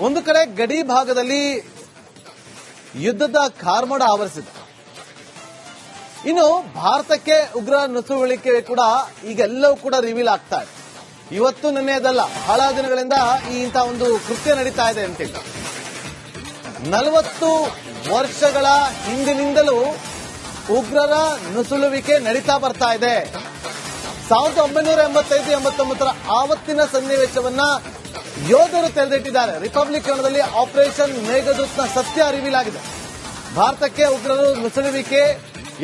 ಒಂದು ಕಡೆ ಗಡಿ ಭಾಗದಲ್ಲಿ ಯುದ್ಧದ ಕಾರ್ಮೋಡ ಆವರಿಸಿದೆ. ಇನ್ನು ಭಾರತಕ್ಕೆ ಉಗ್ರ ನುಸುಳುವಿಕೆ ಕೂಡ ಈಗೆಲ್ಲವೂ ಕೂಡ ರಿವೀಲ್ ಆಗ್ತಾ ಇದೆ. ಇವತ್ತು ನಿನ್ನೆದಲ್ಲ ಬಹಳ ದಿನಗಳಿಂದ ಈ ಇಂಥ ಒಂದು ಕೃತ್ಯ ನಡೀತಾ ಇದೆ ಅಂತೇಳಿ ನಲವತ್ತು ವರ್ಷಗಳ ಹಿಂದಿನಿಂದಲೂ ಉಗ್ರರ ನುಸುಳುವಿಕೆ ನಡೀತಾ ಬರ್ತಾ ಇದೆ. ಸಾವಿರದ ಒಂಬೈನೂರ ಎಂಬತ್ತೈದು, ಎಂಬತ್ತೊಂಬತ್ತರ ಆವತ್ತಿನ ಸನ್ನಿವೇಶವನ್ನ ಯೋಧರು ತೆರೆದಿಟ್ಟಿದ್ದಾರೆ. ರಿಪಬ್ಲಿಕ್ ಕನ್ನಡದಲ್ಲಿ ಆಪರೇಷನ್ ಮೇಘದೂತ್ನ ಸತ್ಯ ರಿವೀಲ್ ಆಗಿದೆ ಭಾರತಕ್ಕೆ ಉಗ್ರರು ನುಸುಳುವಿಕೆ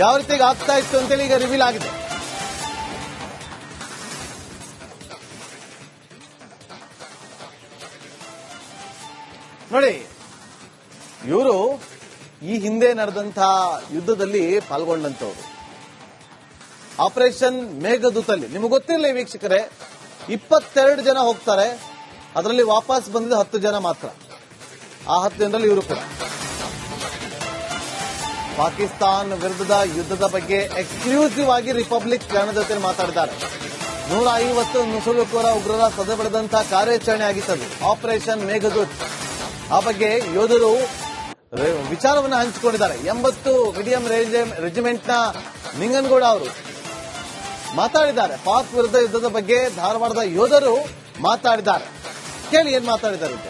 ಯಾವ ರೀತಿ ಆಗ್ತಾ ಇತ್ತು ಅಂತೇಳಿ ಈಗ ರಿವೀಲ್ ಆಗಿದೆ ನೋಡಿ, ಇವರು ಈ ಹಿಂದೆ ನಡೆದಂತಹ ಯುದ್ಧದಲ್ಲಿ ಪಾಲ್ಗೊಂಡಂತವರು ಆಪರೇಷನ್ ಮೇಘದೂತಲ್ಲಿ, ನಿಮಗೆ ಗೊತ್ತಿರಲಿ ವೀಕ್ಷಕರೇ, ಇಪ್ಪತ್ತೆರಡು ಜನ ಹೋಗ್ತಾರೆ. ಅದರಲ್ಲಿ ವಾಪಸ್ ಬಂದಿದ್ದು ಹತ್ತು ಜನ ಮಾತ್ರ. ಆ ಹತ್ತು ಜನರಲ್ಲಿ ಇವರು ಕೂಡ. ಪಾಕಿಸ್ತಾನ ವಿರುದ್ಧದ ಯುದ್ಧದ ಬಗ್ಗೆ ಎಕ್ಸ್ಕ್ಲೂಸಿವ್ ಆಗಿ ರಿಪಬ್ಲಿಕ್ ಚಾನಲ್ ಜೊತೆ ಮಾತಾಡಿದ್ದಾರೆ ನೂರ ಐವತ್ತು ನುಸುಳುಕೋರ ಉಗ್ರರ ಸದೆ ಪಡೆದಂತಹ ಕಾರ್ಯಾಚರಣೆ ಆಗಿತ್ತದು. ಆಪರೇಷನ್ ಮೇಘದೂತ್. ಆ ಬಗ್ಗೆ ಯೋಧರು ವಿಚಾರವನ್ನು ಹಂಚಿಕೊಂಡಿದ್ದಾರೆ. ಎಂಬತ್ತು ಮೀಡಿಯಂ ರೆಜಿಮೆಂಟ್ನ ನಿಂಗನ್ಗೌಡ ಅವರು ಮಾತಾಡಿದ್ದಾರೆ. ಪಾಕ್ ವಿರುದ್ಧ ಯುದ್ಧದ ಬಗ್ಗೆ ಧಾರವಾಡದ ಯೋಧರು ಮಾತಾಡಿದ್ದಾರೆ. ಕೇಳಿ ಏನ್ ಮಾತಾಡಿದಾರೆ ಅಂತ.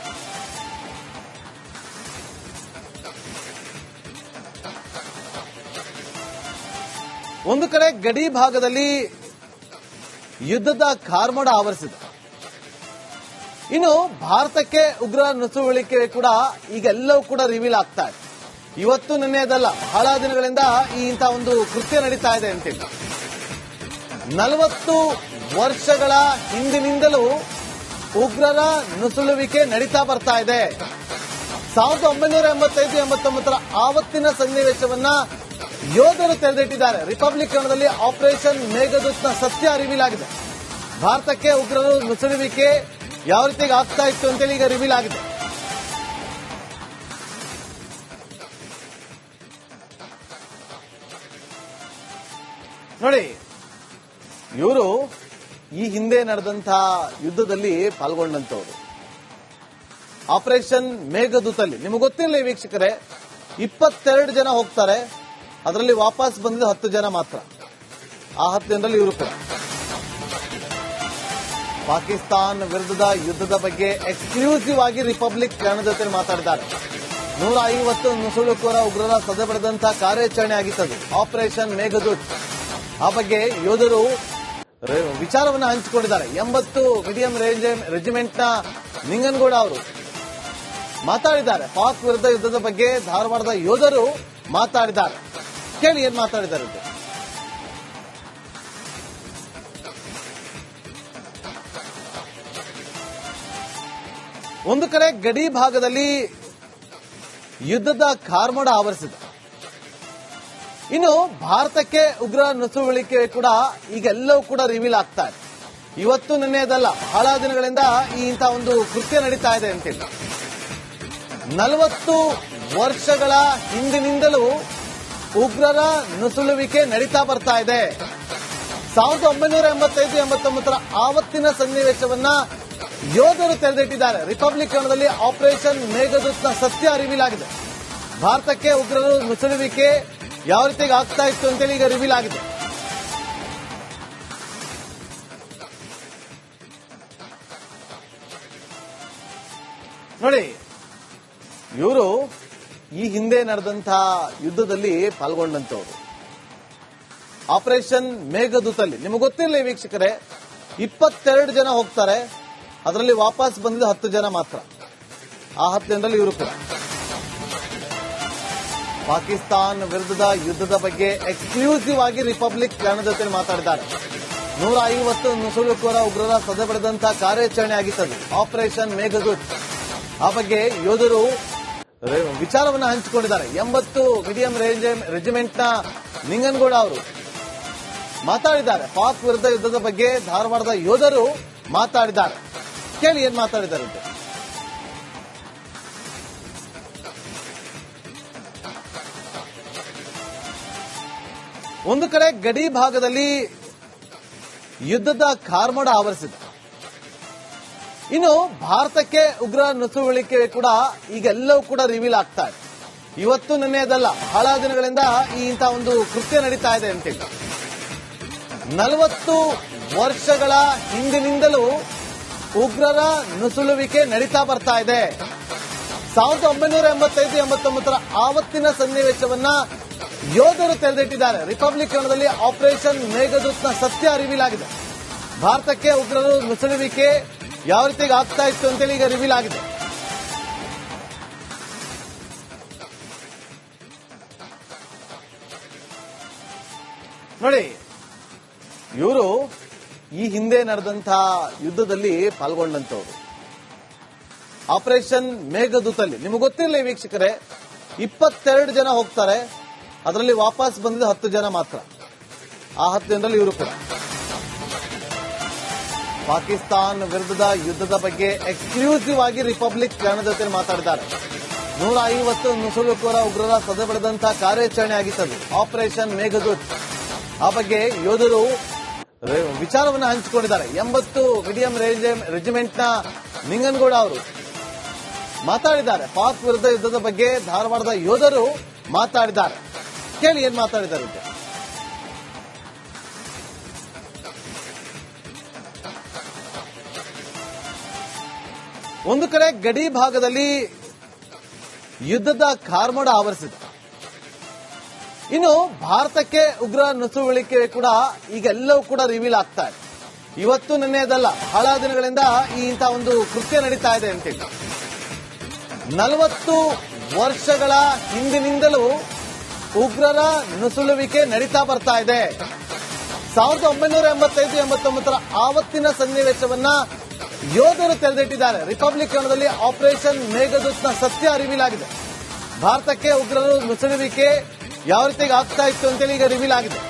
ಒಂದು ಕಡೆ ಗಡಿ ಭಾಗದಲ್ಲಿ ಯುದ್ಧದ ಕಾರ್ಮೋಡ ಆವರಿಸಿದೆ. ಇನ್ನು ಭಾರತಕ್ಕೆ ಉಗ್ರ ನುಸುವಳಿಕೆ ಕೂಡ ಈಗೆಲ್ಲವೂ ಕೂಡ ರಿವೀಲ್ ಆಗ್ತಾ ಇದೆ. ಇವತ್ತು ನಿನ್ನೆದಲ್ಲ ಬಹಳ ದಿನಗಳಿಂದ ಈ ಇಂಥ ಒಂದು ಕೃತ್ಯ ನಡೀತಾ ಇದೆ ಅಂತೇಳಿ ನಲವತ್ತು ವರ್ಷಗಳ ಹಿಂದಿನಿಂದಲೂ ಉಗ್ರರ ನುಸುಳುವಿಕೆ ನಡೀತಾ ಬರ್ತಾ ಇದೆ. ಸಾವಿರದ ಒಂಬೈನೂರ ಎಂಬತ್ತೈದು, ಎಂಬತ್ತೊಂಬತ್ತರ ಆವತ್ತಿನ ಸನ್ನಿವೇಶವನ್ನ ಯೋಧರು ತೆರೆದಿಟ್ಟಿದ್ದಾರೆ. ರಿಪಬ್ಲಿಕ್ ಕನ್ನಡದಲ್ಲಿ ಆಪರೇಷನ್ ಮೇಘದೂತ್ನ ಸತ್ಯ ರಿವೀಲ್ ಆಗಿದೆ ಭಾರತಕ್ಕೆ ಉಗ್ರರು ನುಸುಳುವಿಕೆ ಯಾವ ರೀತಿಗೆ ಆಗ್ತಾ ಇತ್ತು ಅಂತೇಳಿ ಈಗ ರಿವೀಲ್ ಆಗಿದೆ. ನೋಡಿ, ಇವರು ಈ ಹಿಂದೆ ನಡೆದಂತಹ ಯುದ್ಧದಲ್ಲಿ ಪಾಲ್ಗೊಂಡಂತವರು ಆಪರೇಷನ್ ಮೇಘದೂತಲ್ಲಿ, ನಿಮಗೆ ಗೊತ್ತಿಲ್ಲ ವೀಕ್ಷಕರೇ, ಇಪ್ಪತ್ತೆರಡು ಜನ ಹೋಗ್ತಾರೆ, ಅದರಲ್ಲಿ ವಾಪಸ್ ಬಂದಿದ್ದು ಹತ್ತು ಜನ ಮಾತ್ರ. ಆ ಹತ್ತು ಜನರಲ್ಲಿ ಇವರು ಕೂಡ. ಪಾಕಿಸ್ತಾನ ವಿರುದ್ಧದ ಯುದ್ಧದ ಬಗ್ಗೆ ಎಕ್ಸ್ಕ್ಲೂಸಿವ್ ಆಗಿ ರಿಪಬ್ಲಿಕ್ ಕನ್ನಡ ಜೊತೆ ಮಾತಾಡಿದ್ದಾರೆ ನೂರ ಐವತ್ತು ನುಸುಳುಕೋರ ಉಗ್ರರ ಸದೆ ಪಡೆದಂತಹ ಕಾರ್ಯಾಚರಣೆ ಆಗಿತ್ತು ಆಪರೇಷನ್ ಮೇಘದೂತ್. ಆ ಬಗ್ಗೆ ಯೋಧರು ವಿಚಾರವನ್ನು ಹಂಚಿಕೊಂಡಿದ್ದಾರೆ. ಎಂಬತ್ತು ಮೀಡಿಯಂ ನ ನಿಂಗನಗೌಡ ಅವರು ಮಾತಾಡಿದ್ದಾರೆ. ಪಾಕ್ ವಿರುದ್ಧ ಯುದ್ಧದ ಬಗ್ಗೆ ಧಾರವಾಡದ ಯೋಧರು ಮಾತಾಡಿದ್ದಾರೆ. ಕೇಳಿ ಏನ್ ಮಾತಾಡಿದ್ದಾರೆ. ಒಂದು ಕಡೆ ಗಡಿ ಭಾಗದಲ್ಲಿ ಯುದ್ಧದ ಕಾರ್ಮೋಡ ಆವರಿಸಿದೆ. ಇನ್ನು ಭಾರತಕ್ಕೆ ಉಗ್ರ ನುಸುಳುವಿಕೆ ಕೂಡ ಈಗೆಲ್ಲವೂ ಕೂಡ ರಿವೀಲ್ ಆಗ್ತಾ ಇದೆ. ಇವತ್ತು ನಿನ್ನೆದಲ್ಲ ಬಹಳ ದಿನಗಳಿಂದ ಈ ಇಂಥ ಒಂದು ಕೃತ್ಯ ನಡೀತಾ ಇದೆ ಅಂತೇಳಿ ನಲವತ್ತು ವರ್ಷಗಳ ಹಿಂದಿನಿಂದಲೂ ಉಗ್ರರ ನುಸುಳುವಿಕೆ ನಡೀತಾ ಬರ್ತಾ ಇದೆ. ಸಾವಿರದ ಒಂಬೈನೂರ ಎಂಬತ್ತೈದು, ಎಂಬತ್ತೊಂಬತ್ತರ ಆವತ್ತಿನ ಸನ್ನಿವೇಶವನ್ನ ಯೋಧರು ತೆರೆದಿಟ್ಟಿದ್ದಾರೆ. ರಿಪಬ್ಲಿಕ್ ಕನ್ನಡದಲ್ಲಿ ಆಪರೇಷನ್ ಮೇಘದೂತ್ನ ಸತ್ಯ ಅರಿವಿಲಾಗಿದೆ ಭಾರತಕ್ಕೆ ಉಗ್ರರು ನುಸುಳುವಿಕೆ ಯಾವ ರೀತಿಯಾಗಿ ಆಗ್ತಾ ಇತ್ತು ಅಂತೇಳಿ ಈಗ ರಿವೀಲ್ ಆಗಿದೆ. ನೋಡಿ, ಇವರು ಈ ಹಿಂದೆ ನಡೆದಂತಹ ಯುದ್ಧದಲ್ಲಿ ಪಾಲ್ಗೊಂಡಂತವರು ಆಪರೇಷನ್ ಮೇಘದೂತಲ್ಲಿ, ನಿಮಗೆ ಗೊತ್ತಿರಲಿ ವೀಕ್ಷಕರೇ, ಇಪ್ಪತ್ತೆರಡು ಜನ ಹೋಗ್ತಾರೆ, ಅದರಲ್ಲಿ ವಾಪಸ್ ಬಂದಿದ್ದು ಹತ್ತು ಜನ ಮಾತ್ರ. ಆ ಹತ್ತು ಜನರಲ್ಲಿ ಇವರು ಕೂಡ. ಪಾಕಿಸ್ತಾನ್ ವಿರುದ್ಧದ ಯುದ್ಧದ ಬಗ್ಗೆ ಎಕ್ಸ್ಕ್ಲೂಸಿವ್ ಆಗಿ ರಿಪಬ್ಲಿಕ್ ಕನ್ನಡ ಜೊತೆ ಮಾತಾಡಿದ್ದಾರೆ ನೂರ ಐವತ್ತು ನುಸುಳುಕೋರ ಉಗ್ರರ ಸದೆ ಪಡೆದಂತಹ ಕಾರ್ಯಾಚರಣೆ ಆಗಿತ್ತದು. ಆಪರೇಷನ್ ಮೇಘದೂತ್. ಆ ಬಗ್ಗೆ ಯೋಧರು ವಿಚಾರವನ್ನು ಹಂಚಿಕೊಂಡಿದ್ದಾರೆ. ಎಂಬತ್ತು ಮೀಡಿಯಂ ರೆಜಿಮೆಂಟ್ನ ನಿಂಗನಗೌಡ ಅವರು ಮಾತಾಡಿದ್ದಾರೆ. ಪಾಕ್ ವಿರುದ್ಧ ಯುದ್ಧದ ಬಗ್ಗೆ ಧಾರವಾಡದ ಯೋಧರು ಮಾತಾಡಿದ್ದಾರೆ. ಕೇಳಿ ಏನ್ ಮಾತಾಡಿದ್ದಾರೆ ಒಂದು ಕಡೆ ಗಡಿ ಭಾಗದಲ್ಲಿ ಯುದ್ಧದ ಕಾರ್ಮೋಡ ಆವರಿಸಿದೆ. ಇನ್ನು ಭಾರತಕ್ಕೆ ಉಗ್ರ ನುಸುಳುವಿಕೆ ಕೂಡ ಈಗೆಲ್ಲವೂ ಕೂಡ ರಿವೀಲ್ ಆಗ್ತಾ ಇದೆ. ಇವತ್ತು ನಿನ್ನೆದಲ್ಲ ಬಹಳ ದಿನಗಳಿಂದ ಈ ಇಂಥ ಒಂದು ಕೃತ್ಯ ನಡೀತಾ ಇದೆ ಅಂತೇಳಿ ನಲವತ್ತು ವರ್ಷಗಳ ಹಿಂದಿನಿಂದಲೂ ಉಗ್ರರ ನುಸುಳುವಿಕೆ ನಡೀತಾ ಬರ್ತಾ ಇದೆ. ಸಾವಿರದ ಒಂಬೈನೂರ ಎಂಬತ್ತೈದು, ಎಂಬತ್ತೊಂಬತ್ತರ ಆವತ್ತಿನ ಸನ್ನಿವೇಶವನ್ನ ಯೋಧರು ತೆರೆದಿಟ್ಟಿದ್ದಾರೆ. ರಿಪಬ್ಲಿಕ್ ಕನ್ನಡದಲ್ಲಿ ಆಪರೇಷನ್ ಮೇಘದೂತ್ನ ಸತ್ಯ ರಿವೀಲ್ ಆಗಿದೆ ಭಾರತಕ್ಕೆ ಉಗ್ರರು ನುಸುಳುವಿಕೆ ಯಾವ ರೀತಿ ಆಗ್ತಾ ಇತ್ತು ಅಂತೇಳಿ ಈಗ ರಿವೀಲ್ ಆಗಿದೆ. ನೋಡಿ, ಇವರು ಈ ಹಿಂದೆ ನಡೆದಂತಹ ಯುದ್ಧದಲ್ಲಿ ಪಾಲ್ಗೊಂಡಂತವರು ಆಪರೇಷನ್ ಮೇಘದೂತಲ್ಲಿ, ನಿಮಗೆ ಗೊತ್ತಿರಲಿ ವೀಕ್ಷಕರೇ, ಇಪ್ಪತ್ತೆರಡು ಜನ ಹೋಗ್ತಾರೆ. ಅದರಲ್ಲಿ ವಾಪಸ್ ಬಂದಿದ್ದು ಹತ್ತು ಜನ ಮಾತ್ರ. ಆ ಹತ್ತು ಜನರಲ್ಲಿ ಇವರು ಕೂಡ. ಪಾಕಿಸ್ತಾನ ವಿರುದ್ಧದ ಯುದ್ಧದ ಬಗ್ಗೆ ಎಕ್ಸ್ಕ್ಲೂಸಿವ್ ಆಗಿ ರಿಪಬ್ಲಿಕ್ ಚಾನಲ್ ಜೊತೆ ಮಾತಾಡಿದ್ದಾರೆ ನೂರ ಐವತ್ತು ನುಸುಳುಕೋರ ಉಗ್ರರ ಸದೆ ಪಡೆದಂತಹ ಕಾರ್ಯಾಚರಣೆ ಆಗಿತ್ತದು. ಆಪರೇಷನ್ ಮೇಘದೂತ್. ಆ ಬಗ್ಗೆ ಯೋಧರು ವಿಚಾರವನ್ನು ಹಂಚಿಕೊಂಡಿದ್ದಾರೆ. ಎಂಬತ್ತು ಮೀಡಿಯಂ ರೆಜಿಮೆಂಟ್ನ ನಿಂಗನ್ಗೌಡ ಅವರು ಮಾತಾಡಿದ್ದಾರೆ. ಪಾಕ್ ವಿರುದ್ಧ ಯುದ್ಧದ ಬಗ್ಗೆ ಧಾರವಾಡದ ಯೋಧರು ಮಾತಾಡಿದ್ದಾರೆ. ಕೇಳಿ ಏನ್ ಮಾತಾಡಿದಾರೆ ಅಂತ. ಒಂದು ಕಡೆ ಗಡಿ ಭಾಗದಲ್ಲಿ ಯುದ್ಧದ ಕಾರ್ಮೋಡ ಆವರಿಸಿದೆ. ಇನ್ನು ಭಾರತಕ್ಕೆ ಉಗ್ರ ನುಸುವಳಿಕೆ ಕೂಡ ಈಗೆಲ್ಲವೂ ಕೂಡ ರಿವೀಲ್ ಆಗ್ತಾ ಇದೆ. ಇವತ್ತು ನಿನ್ನೆದಲ್ಲ ಬಹಳ ದಿನಗಳಿಂದ ಈ ಇಂಥ ಒಂದು ಕೃತ್ಯ ನಡೀತಾ ಇದೆ ಅಂತೇಳಿ ನಲವತ್ತು ವರ್ಷಗಳ ಹಿಂದಿನಿಂದಲೂ ಉಗ್ರರ ನುಸುಳುವಿಕೆ ನಡೀತಾ ಬರ್ತಾ ಇದೆ. ಸಾವಿರದ ಒಂಬೈನೂರ ಎಂಬತ್ತೈದು, ಎಂಬತ್ತೊಂಬತ್ತರ ಆವತ್ತಿನ ಸನ್ನಿವೇಶವನ್ನ ಯೋಧರು ತೆರೆದಿಟ್ಟಿದ್ದಾರೆ. ರಿಪಬ್ಲಿಕ್ ಕನ್ನಡದಲ್ಲಿ ಆಪರೇಷನ್ ಮೇಘದೂತ್ನ ಸತ್ಯ ರಿವೀಲ್ ಆಗಿದೆ ಭಾರತಕ್ಕೆ ಉಗ್ರರು ನುಸುಳುವಿಕೆ ಯಾವ ರೀತಿಗೆ ಆಗ್ತಾ ಇತ್ತು ಅಂತೇಳಿ ಈಗ ರಿವೀಲ್ ಆಗಿದೆ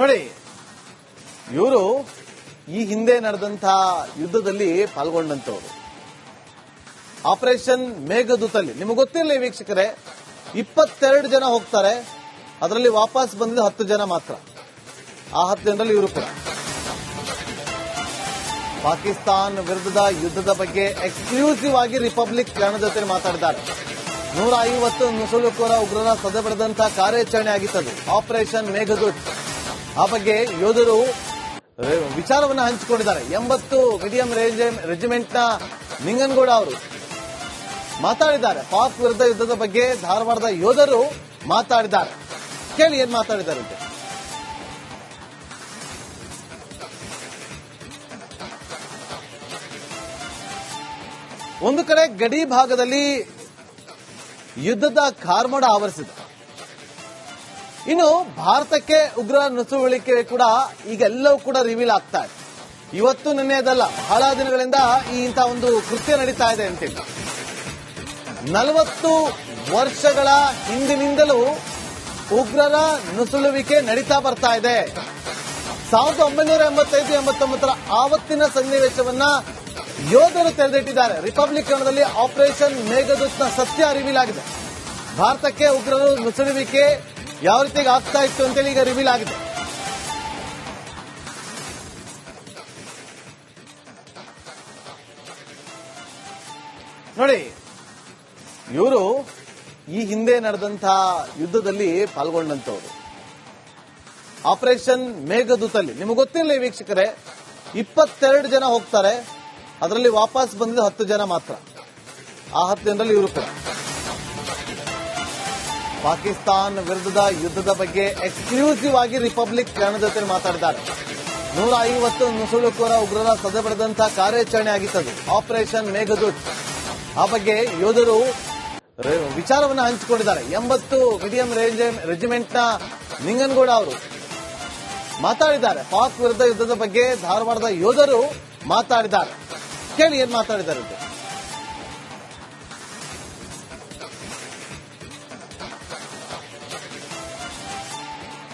ನೋಡಿ, ಇವರು ಈ ಹಿಂದೆ ನಡೆದಂತಹ ಯುದ್ಧದಲ್ಲಿ ಪಾಲ್ಗೊಂಡಂತವರು ಆಪರೇಷನ್ ಮೇಘದೂತಲ್ಲಿ, ನಿಮಗೆ ಗೊತ್ತಿರಲಿ ವೀಕ್ಷಕರೇ, ಇಪ್ಪತ್ತೆರಡು ಜನ ಹೋಗ್ತಾರೆ, ಅದರಲ್ಲಿ ವಾಪಸ್ ಬಂದಿದ್ದು ಹತ್ತು ಜನ ಮಾತ್ರ. ಆ ಹತ್ತು ಜನರಲ್ಲಿ ಇವರು ಕೂಡ. ಪಾಕಿಸ್ತಾನ ವಿರುದ್ಧದ ಯುದ್ಧದ ಬಗ್ಗೆ ಎಕ್ಸ್ಕ್ಲೂಸಿವ್ ಆಗಿ ರಿಪಬ್ಲಿಕ್ ಚಾನಲ್ ಜೊತೆ ಮಾತಾಡಿದ್ದಾರೆ ನೂರ ಐವತ್ತು ನುಸುಳುಕೋರ ಉಗ್ರರ ಸದೆ ಪಡೆದಂತಹ ಕಾರ್ಯಾಚರಣೆ ಆಗಿತ್ತದು. ಆಪರೇಷನ್ ಮೇಘದೂತ್. ಆ ಬಗ್ಗೆ ಯೋಧರು ವಿಚಾರವನ್ನು ಹಂಚಿಕೊಂಡಿದ್ದಾರೆ. ಎಂಬತ್ತು ಮೀಡಿಯಂ ನ ನಿಂಗನ್ಗೌಡ ಅವರು ಮಾತಾಡಿದ್ದಾರೆ. ಪಾಕ್ ವಿರುದ್ಧ ಯುದ್ಧದ ಬಗ್ಗೆ ಧಾರವಾಡದ ಯೋಧರು ಮಾತಾಡಿದ್ದಾರೆ. ಕೇಳಿ ಏನ್ ಮಾತಾಡಿದ್ದಾರೆ. ಒಂದು ಕಡೆ ಗಡಿ ಭಾಗದಲ್ಲಿ ಯುದ್ಧದ ಕಾರ್ಮೋಡ ಆವರಿಸಿದೆ. ಇನ್ನು ಭಾರತಕ್ಕೆ ಉಗ್ರ ನುಸುಳುವಿಕೆ ಕೂಡ ಈಗೆಲ್ಲವೂ ಕೂಡ ರಿವೀಲ್ ಆಗ್ತಾ ಇದೆ. ಇವತ್ತು ನಿನ್ನೆದಲ್ಲ, ಬಹಳ ದಿನಗಳಿಂದ ಈ ಇಂಥ ಒಂದು ಕೃತ್ಯ ನಡೀತಾ ಇದೆ ಅಂತೇಳಿ ನಲವತ್ತು ವರ್ಷಗಳ ಹಿಂದಿನಿಂದಲೂ ಉಗ್ರರ ನುಸುಳುವಿಕೆ ನಡೀತಾ ಬರ್ತಾ ಇದೆ. ಸಾವಿರದ ಒಂಬೈನೂರ ಎಂಬತ್ತೈದು, ಎಂಬತ್ತೊಂಬತ್ತರ ಆವತ್ತಿನ ಸನ್ನಿವೇಶವನ್ನ ಯೋಧರು ತೆರೆದಿಟ್ಟಿದ್ದಾರೆ. ರಿಪಬ್ಲಿಕ್ ಕನ್ನಡದಲ್ಲಿ ಆಪರೇಷನ್ ಮೇಘದೂತ್ನ ಸತ್ಯ ಅರಿವಿಲಾಗಿದೆ ಭಾರತಕ್ಕೆ ಉಗ್ರರು ನುಸುಳುವಿಕೆ ಯಾವ ರೀತಿಗೆ ಆಗ್ತಾ ಇತ್ತು ಅಂತೇಳಿ ಈಗ ರಿವೀಲ್ ಆಗಿದೆ. ನೋಡಿ, ಇವರು ಈ ಹಿಂದೆ ನಡೆದಂತಹ ಯುದ್ಧದಲ್ಲಿ ಪಾಲ್ಗೊಂಡಂತವರು ಆಪರೇಷನ್ ಮೇಘದೂತಲ್ಲಿ, ನಿಮಗೆ ಗೊತ್ತಿರಲಿ ವೀಕ್ಷಕರೇ, ಇಪ್ಪತ್ತೆರಡು ಜನ ಹೋಗ್ತಾರೆ, ಅದರಲ್ಲಿ ವಾಪಸ್ ಬಂದಿದ್ದು ಹತ್ತು ಜನ ಮಾತ್ರ. ಆ ಹತ್ತು ಜನರಲ್ಲಿ ಇವರು ಕೂಡ. ಪಾಕಿಸ್ತಾನ್ ವಿರುದ್ಧದ ಯುದ್ಧದ ಬಗ್ಗೆ ಎಕ್ಸ್ಕ್ಲೂಸಿವ್ ಆಗಿ ರಿಪಬ್ಲಿಕ್ ಕನ್ನಡ ಜೊತೆ ಮಾತಾಡಿದ್ದಾರೆ ನೂರ ಐವತ್ತು ನುಸುಳುಕೋರ ಉಗ್ರರ ಸದೆ ಪಡೆದಂತಹ ಕಾರ್ಯಾಚರಣೆ ಆಗಿತ್ತದು. ಆಪರೇಷನ್ ಮೇಘದೂತ್. ಆ ಬಗ್ಗೆ ಯೋಧರು ವಿಚಾರವನ್ನು ಹಂಚಿಕೊಂಡಿದ್ದಾರೆ. ಎಂಬತ್ತು ಮೀಡಿಯಂ ರೆಜಿಮೆಂಟ್ನ ನಿಂಗನ್ಗೌಡ ಅವರು ಮಾತಾಡಿದ್ದಾರೆ. ಪಾಕ್ ವಿರುದ್ಧ ಯುದ್ಧದ ಬಗ್ಗೆ ಧಾರವಾಡದ ಯೋಧರು ಮಾತಾಡಿದ್ದಾರೆ. ಕೇಳಿ ಏನ್ ಮಾತಾಡಿದ್ದಾರೆ.